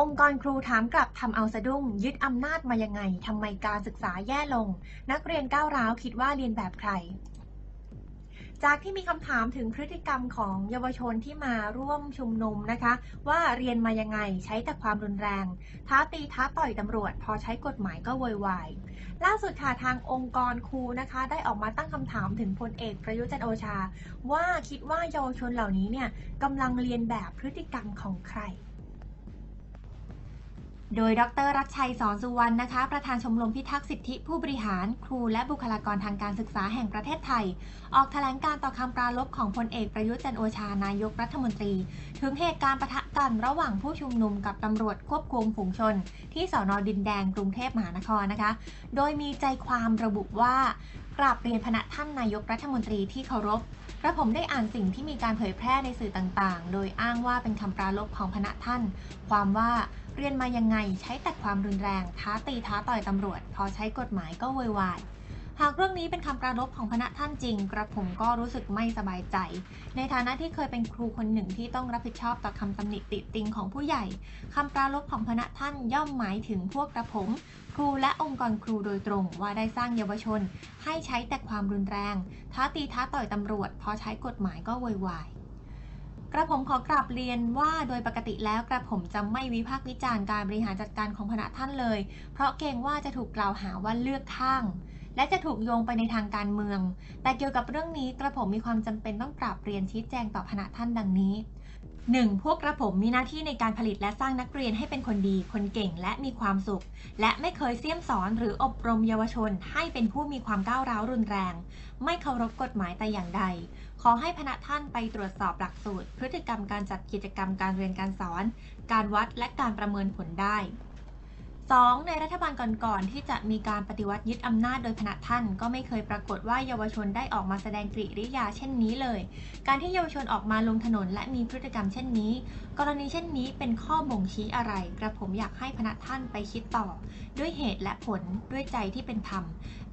องค์กรครูถามกลับทำเอาสะดุ้ง ยึดอำนาจมายังไงทำไมการศึกษาแย่ลง นักเรียนก้าวร้าวคิดว่าเรียนแบบใคร จากที่มีคำถามถึงพฤติกรรมของเยาวชนที่มาร่วมชุมนุมนะคะ ว่าเรียนมายังไงใช้แต่ความรุนแรง ท้าตีท้าต่อยตำรวจ พอใช้กฎหมายก็โวยวายล่าสุดค่ะทางองค์กรครูนะคะ ได้ออกมาตั้งคำถามถึงพลเอกประยุจันโอชา ว่าคิดว่าเยาวชนเหล่านี้เนี่ยกำลังเรียนแบบพฤติกรรมของใคร โดยดรรัชชัยสอนสุวรรณนะคะ ประธานชมรมพิทักษ์สิทธิผู้บริหาร ครูและบุคลากรทางการศึกษาแห่งประเทศไทย ออกแถลงการต่อคำปราลบของพลเอกประยุทธ์จันโอชานายกรัฐมนตรี ถึงเหตุการณ์ปะทะกันระหว่างผู้ชุมนุมกับตำรวจควบคุมฝูงชน ที่สอนอดินแดงกรุงเทพมหานครนะคะ โดยมีใจความระบุว่า กราบเรียนพระท่านนายกรัฐมนตรีที่เคารพ กระผมได้อ่านสิ่งที่มีการเผยแพร่ในสื่อต่างๆ โดยอ้างว่าเป็นคำปราลบของพระท่าน ความว่าเรียนมายังไงใช้แต่ความรุนแรง ท้าตีท้าต่อยตำรวจ พอใช้กฎหมายก็โวยวาย หากเรื่องนี้เป็นคำปรารบของพระท่านจริง กระผมก็รู้สึกไม่สบายใจ ในฐานะที่เคยเป็นครูคนหนึ่งที่ต้องรับผิดชอบต่อคำตำหนิติติงของผู้ใหญ่คำปรารบของพระท่านย่อมหมายถึงพวกกระผม ครูและองค์กรครูโดยตรงว่าได้สร้างเยาวชน ให้ใช้แต่ความรุนแรง ท้าตีท้าต่อยตำรวจ พอใช้กฎหมายก็โวยวายกระผมขอกราบเรียนว่าโดยปกติแล้วกระผมจะไม่วิพากษ์วิจารณ์การบริหารจัดการของพระท่านเลย เพราะเกรงว่าจะถูกกล่าวหาว่าเลือกข้าง และจะถูกโยงไปในทางการเมือง แต่เกี่ยวกับเรื่องนี้กระผมมีความจำเป็นต้องกราบเรียนชี้แจงต่อพระท่านดังนี้ 1. พวกกระผมมีหน้าที่ในการผลิตและสร้างนักเรียนให้เป็นคนดี คนเก่งและมีความสุข และไม่เคยเสี่ยมสอนหรืออบรมเยาวชน ให้เป็นผู้มีความก้าวร้าวรุนแรง ไม่เคารพกฎหมายแต่อย่างใด ขอให้พระท่านไปตรวจสอบหลักสูตร พฤติกรรมการจัดกิจกรรมการเรียนการสอน การวัดและการประเมินผลได้ 2. ในรัฐบาลก่อนๆที่จะมีการปฏิวัติยึดอำนาจโดยพระท่าน ก็ไม่เคยปรากฏว่าเยาวชนได้ออกมาแสดงกริยาเช่นนี้เลย การที่เยาวชนออกมาลงถนนและมีพฤติกรรมเช่นนี้ กรณีเช่นนี้เป็นข้อบ่งชี้อะไร กระผมอยากให้พระท่านไปคิดต่อ ด้วยเหตุและผลด้วยใจที่เป็นธรรม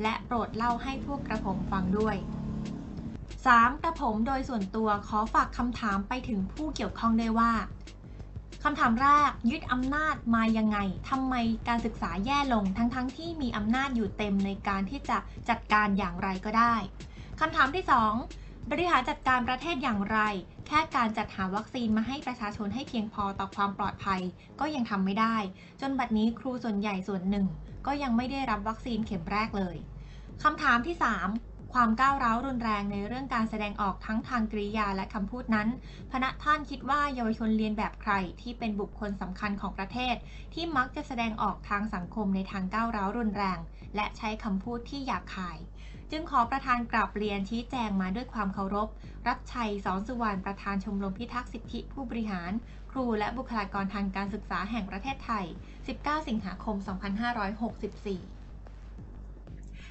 และโปรดเล่าให้พวกกระผมฟังด้วย 3. กระผมโดยส่วนตัวขอฝากคำถามไปถึงผู้เกี่ยวข้องได้ว่า คำถามแรกยึดอำนาจมายังไงทำไมการศึกษาแย่ลงทั้งๆทที่มีอำนาจอยู่เต็มในการที่จะจัดการอย่างไรก็ได้คำถามที่ 2 บริหารจัดการประเทศอย่างไร แค่การจัดหาวัคซีนมาให้ประชาชนให้เพียงพอต่อความปลอดภัย ก็ยังทำไม่ได้ จนบัดนี้ครูส่วนใหญ่ส่วนหนึ่ง ก็ยังไม่ได้รับวัคซีนเข็มแรกเลยคำถามที่ 3 ความก้าวร้าวรุนแรงในเรื่องการแสดงออกทั้งทางกริยาและคำพูดนั้นพระท่านคิดว่าเยาวชนเรียนแบบใครที่เป็นบุคคลสำคัญของประเทศ ที่มักจะแสดงออกทางสังคมในทางก้าวร้าวรุนแรง และใช้คำพูดที่หยาบคาย จึงขอประธานกราบเรียนชี้แจงมาด้วยความเคารพ รัชชัยสอนสุวรรณประธานชมรมพิทักษ์สิทธิผู้บริหาร ครูและบุคลากรทางการศึกษาแห่งประเทศไทย 19 สิงหาคม 2564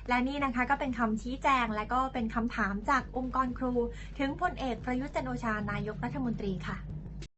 และนี่นะคะก็เป็นคำชี้แจงและก็เป็นคำถามจากองค์กรครู ถึงพลเอกประยุทธ์จันโอชานายกรัฐมนตรีค่ะ